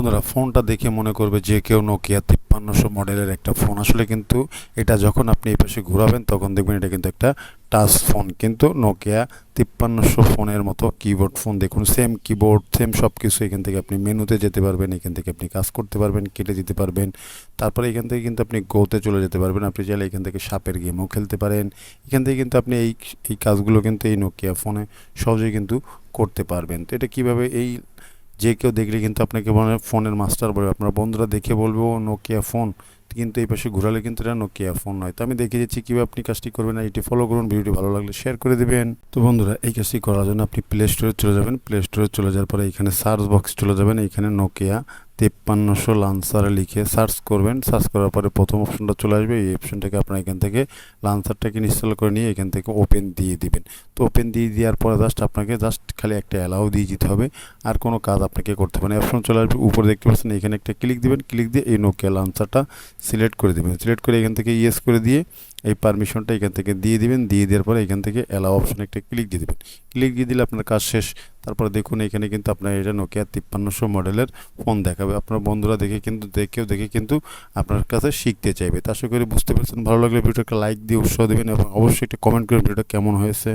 বন্ধুরা, ফোনটা দেখে মনে করবে যে কেউ নোকিয়া তিপ্পান্নশো মডেলের একটা ফোন। আসলে কিন্তু এটা যখন আপনি এই পাশে ঘোরাবেন, তখন দেখবেন এটা কিন্তু একটা টাচ ফোন কিন্তু নোকিয়া তিপ্পান্নশো ফোনের মতো কিবোর্ড ফোন দেখুন সেম কিবোর্ড সেম সব কিছু এখান থেকে আপনি মেনুতে যেতে পারবেন, এখান থেকে আপনি কাজ করতে পারবেন, কেটে দিতে পারবেন। তারপরে এখান থেকে কিন্তু আপনি গোতে চলে যেতে পারবেন। আপনি চাইলে এখান থেকে সাপের গেমও খেলতে পারেন। এখান থেকে কিন্তু আপনি এই এই কাজগুলো কিন্তু এই নোকিয়া ফোনে সহজেই কিন্তু করতে পারবেন। তো এটা কীভাবে এই যে কেউ দেখলে কিন্তু আপনাকে মনে ফোনের মাস্টার বলবে। আপনার বন্ধুরা দেখে বলব নোকিয়া ফোন কিন্তু এই পাশে ঘুরালে কিন্তু এটা নোকিয়া ফোন নয়। তো আমি দেখে যাচ্ছি কীভাবে আপনি কাজটি করবেন আর এটি ফলো করুন, ভিডিওটি ভালো লাগলে শেয়ার করে দেবেন। তো বন্ধুরা, এই কাজটি করার জন্য আপনি প্লে স্টোরে চলে যাবেন। প্লে স্টোরে চলে যাওয়ার পরে এখানে সার্চ বক্স চলে যাবেন। এখানে নোকিয়া তেপ্পান্নশো লান্সার লিখে সার্চ করবেন। সার্চ করার পরে প্রথম অপশনটা চলে আসবে। এই অপশনটাকে আপনার এখান থেকে লান্সারটাকে ইনস্টল করে নিয়ে এখান থেকে ওপেন দিয়ে দিবেন। তো ওপেন দিয়ে দেওয়ার পরে জাস্ট আপনাকে জাস্ট খালি একটা অ্যালাউ দিয়ে দিতে হবে। আর কোনো কাজ আপনাকে করতে হবে না। অপশন চলে আসবে। উপরে দেখতে পাচ্ছেন এখানে একটা ক্লিক দিবেন। ক্লিক দিয়ে এই নোকিয়া লান্সারটা সিলেক্ট করে দেবেন। সিলেক্ট করে এখান থেকে ইয়েস করে দিয়ে এই পারমিশনটা এখান থেকে দিয়ে দিবেন, দিয়ে দেওয়ার পরে এখান থেকে অ্যালাও অপশানে একটা ক্লিক দিয়ে দেবেন। ক্লিক দিয়ে দিলে আপনার কাজ শেষ। তারপরে দেখুন, এখানে কিন্তু আপনার এটা নোকিয়া তিপ্পান্নশো মডেলের ফোন দেখাবে। আপনার বন্ধুরা দেখে কিন্তু দেখেও দেখে কিন্তু আপনার কাছে শিখতে চাইবে। তা আশা করি বুঝতে পারছেন। ভালো লাগলে ভিডিওটা লাইক দিয়ে উৎসাহ দেবেন এবং অবশ্যই একটা কমেন্ট করে ভিডিওটা কেমন হয়েছে।